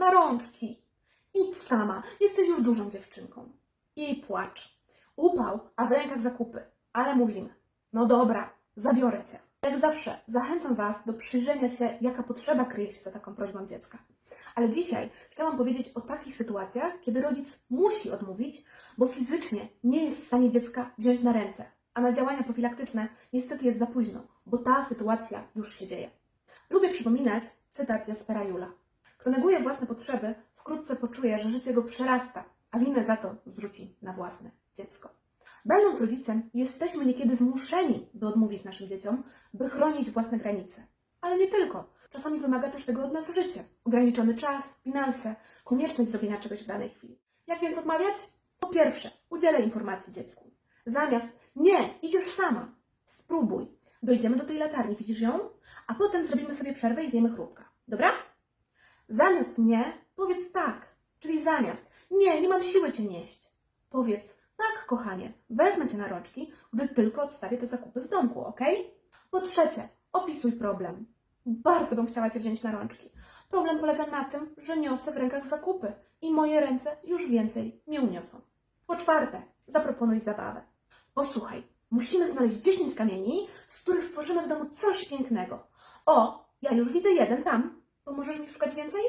na rączki. Idź sama, jesteś już dużą dziewczynką. I płacz. Upał, a w rękach zakupy. Ale mówimy, no dobra, zabiorę cię. Jak zawsze, zachęcam Was do przyjrzenia się, jaka potrzeba kryje się za taką prośbą dziecka. Ale dzisiaj chciałam powiedzieć o takich sytuacjach, kiedy rodzic musi odmówić, bo fizycznie nie jest w stanie dziecka wziąć na ręce, a na działania profilaktyczne niestety jest za późno, bo ta sytuacja już się dzieje. Lubię przypominać cytat Jaspera Jula. Kto neguje własne potrzeby, wkrótce poczuje, że życie go przerasta, a winę za to zrzuci na własne dziecko. Będąc rodzicem, jesteśmy niekiedy zmuszeni, by odmówić naszym dzieciom, by chronić własne granice. Ale nie tylko. Czasami wymaga też tego od nas życie. Ograniczony czas, finanse, konieczność zrobienia czegoś w danej chwili. Jak więc odmawiać? Po pierwsze, udzielę informacji dziecku. Zamiast nie, idziesz sama. Spróbuj. Dojdziemy do tej latarni, widzisz ją? A potem zrobimy sobie przerwę i zjemy chrupka. Dobra? Zamiast nie, powiedz tak. Czyli zamiast nie, nie mam siły cię nieść. Powiedz tak, kochanie, wezmę cię na rączki, gdy tylko odstawię te zakupy w domku, ok? Po trzecie, opisuj problem. Bardzo bym chciała cię wziąć na rączki. Problem polega na tym, że niosę w rękach zakupy i moje ręce już więcej nie uniosą. Po czwarte, zaproponuj zabawę. Posłuchaj, musimy znaleźć 10 kamieni, z których stworzymy w domu coś pięknego. O, ja już widzę jeden tam. Pomożesz mi szukać więcej?